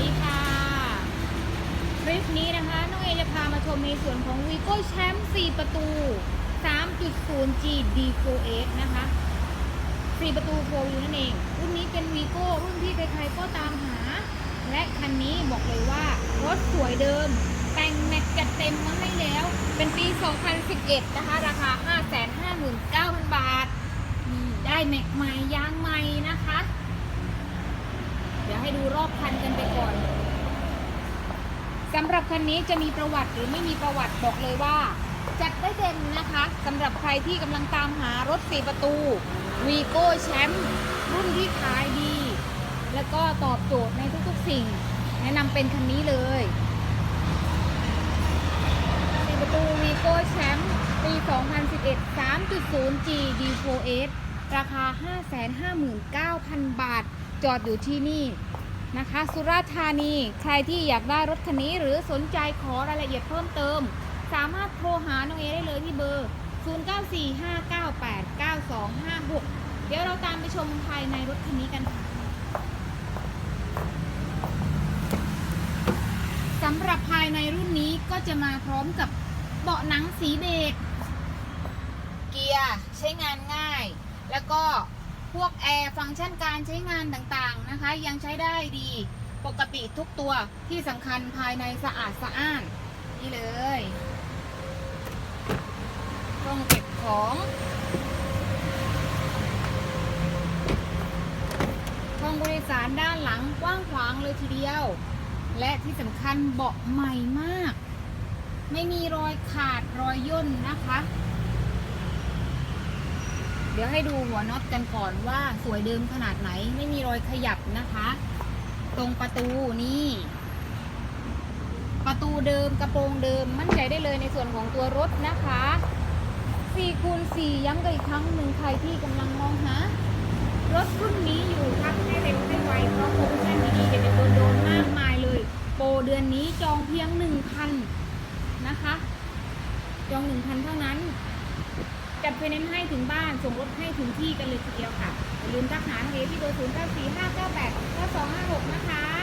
ดีค่ะ คลิปนี้นะคะน้องเอจะพามาชมในส่วนของ Vigo Champ 4 ประตู 3.0G D4S นะคะ 4 ประตู4วนั่นเอง รุ่นนี้เป็น Vigo รุ่นที่ใครๆก็ตามหา และคันนี้บอกเลยว่ารถสวยเดิม แต่งแม็กจัดเต็มมาให้แล้ว เป็นปี 2011 นะคะ ราคา 559,000 บาท ได้แม็กใหม่ยางใหม่ ดูรอบคันกันไปก่อนสำหรับคันนี้จะมีประวัติหรือไม่มีประวัติบอกเลยว่า จัดได้เด่นนะคะสำหรับใครที่กำลังตามหารถ4ประตู Vigo Champ รุ่นที่ขายดี แล้วก็ตอบโจทย์ในทุกๆสิ่ง แนะนำเป็นคันนี้เลย4ประตู Vigo Champ ปี 2011 3.0G D4S ราคา 559,000 บาท จอดอยู่ที่นี่นะคะ สุราษฎร์ธานี ใครที่อยากได้รถคันนี้หรือสนใจขอรายละเอียดเพิ่มเติม สามารถโทรหาน้องเอได้เลยที่เบอร์ 0945989256 เดี๋ยวเราตามไปชมภายในรถคันนี้กันค่ะสำหรับภายในรุ่นนี้ก็จะมาพร้อมกับเบาะหนังสีเบจเกียร์ใช้งานง่าย พวกแอร์ฟังก์ชันการใช้งานต่างๆนะคะ ยังใช้ได้ดีปกติทุกตัวที่สำคัญภายในสะอาดสะอ้านนี่เลยต้องเก็บของห้องบริสารด้านหลังกว้างขวางเลยทีเดียว และที่สำคัญเบาะใหม่มาก ไม่มีรอยขาดรอยย่นนะคะ เดี๋ยวให้ดูหัวน็อตกันก่อนว่าสวยเดิมขนาดไหนไม่มีรอยขยับนะคะ ตรงประตูนี่ ประตูเดิมกระโปรงเดิมมั่นใจได้เลยในส่วนของตัวรถนะคะ4คูณ4ย้ำกันอีกครั้งหนึ่งใครที่กำลังมองหารถรุ่นนี้อยู่ทักให้เร็วให้ไวเพราะโปรโมชั่นดีๆเด็ดๆโดนมากมายเลย โปรเดือนนี้จองเพียง1,000นะคะ จอง1,000เท่านั้น จัดไฟแนนซ์ให้ถึงบ้าน ส่งรถให้ถึงที่กันเลยทีเดียวค่ะอย่าลืมทักหาทางเอที่ห้าเก้าแปดเก้าสองห้าหกนะคะ